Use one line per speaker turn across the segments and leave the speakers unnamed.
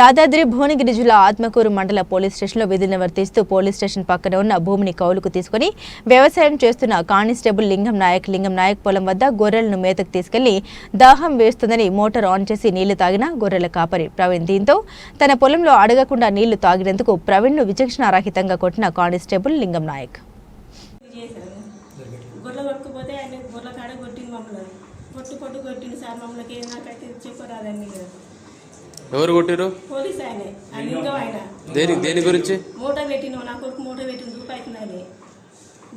యాదాద్రి భువనగిరి జిల్లా ఆత్మకూరు మండల పోలీస్ స్టేషన్లో విధులు నివర్తిస్తూ పోలీస్ స్టేషన్ పక్కన ఉన్న భూమిని కౌలుకు తీసుకుని వ్యవసాయం చేస్తున్న కానిస్టేబుల్ లింగం నాయక్ లింగం నాయక్ పొలం వద్ద గొర్రెలను మేతకు తీసుకెళ్ళి దాహం వేస్తుందని మోటార్ ఆన్ చేసి నీళ్ళు తాగిన గొర్రెల కాపరి ప్రవీణ్. దీంతో తన పొలంలో అడగకుండా నీళ్ళు తాగినందుకు ప్రవీణ్ను విచక్షణారహితంగా కొట్టిన కానిస్టేబుల్ లింగం నాయక్.
కొట్టింది సార్ మమ్మల్ని. నాకైతే చెప్పరాదండి.
ఎవరు కొట్టిరు దేని దేని గురించి?
మూట పెట్టిన నా కొడుకు మూట పెట్టిన దూపు అవుతుందని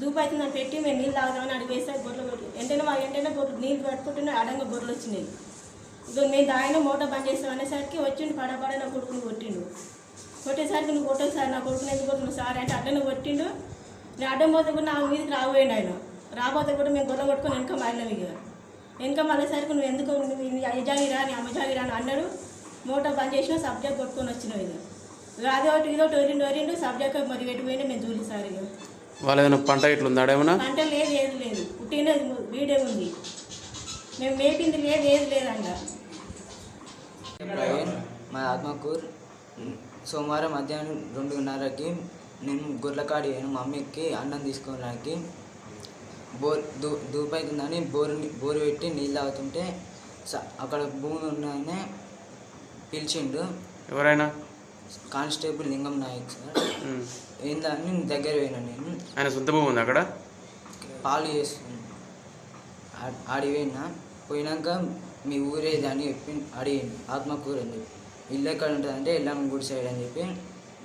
దూపు అవుతుందని పెట్టి మేము నీళ్ళు తాగుదామని అడిగేస్తే గొర్రెలు కొట్టి వెంటనే మా వెంటనే గొర్రెలు నీళ్ళు పట్టుకుంటున్న అడంగా గొర్రెలు వచ్చినాయి. ఇక మేము తాగిన మూట బంద్ చేస్తాం అనేసరికి వచ్చిండు. పడపడ నా కొడుకుని కొట్టిండు. కొట్టేసరికి నువ్వు కొట్టదు సార్. నా కొడుకుని ఎందుకు కొడుతున్నావు సార్ అంటే అడ్డనే కొట్టిండు. నేను అడ్డం పోతే కూడా నా మీదకి రాబోయిండు ఆయన. రాబోతే కూడా మేము గొర్రె కొట్టుకొని వెనక మారినాం ఇక. వెనక మళ్ళీసరికి నువ్వు ఎందుకు నువ్వు నీ అయ్యజాగిరా నీ అమ్మజాగిరా అని అన్నాడు. మోటార్ బంద్ చేసిన సబ్జెక్ట్ కొట్టుకొని వచ్చినావు ఇక. అదే ఒకటి ఇదో టోరిండు టోరిండు సబ్జెక్ట్ మరి పెట్టిపోయినా మేము చూలి సార్ ఇక.
వాళ్ళ పంట ఇట్లా ఉందా ఏమన్నా
పంట లేదు ఏది లేదు. పుట్టిన వీడే ఉంది. మేము మేపింది లేదు ఏది లేదంట.
ప్రవీణ్ మా ఆత్మకూర్. సోమవారం మధ్యాహ్నం రెండున్నరకి నేను గుర్లకాడి పోయాను మమ్మీకి అన్నం తీసుకోవడానికి బోర్ దూ దూపైతుందని బోరు బోరు పెట్టి నీళ్ళు తాగుతుంటే అక్కడ భూమి ఉన్నాయనే పిలిచిండు.
ఎవరైనా?
Constable Lingam Nayak
sir.
ఏందని దగ్గర పోయినా నేను.
ఆయన సొంత భూమి ఉంది అక్కడ?
పాలు చేస్తుంది ఆ- ఆడికి పోయినా. పోయినాక మీ ఊరేది అని చెప్పి అడిగింది ఆత్మకూరు అని చెప్పి. ఇల్లు ఎక్కడ ఉంటుంది అంటే ఎల్లం గుడి సైడ్ అని చెప్పి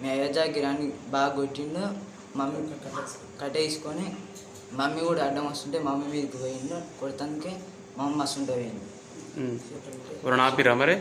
మీ అయ్యజాకి రాని బాగా కొట్టిండు. మమ్మీ కట్టేసుకొని మమ్మీ కూడా అడ్డం వస్తుంటే మమ్మీ మీదకి పోయిండు. కొడతానికి మమ్మీ వస్తుంటే పోయింది
ఆపిరా మరి?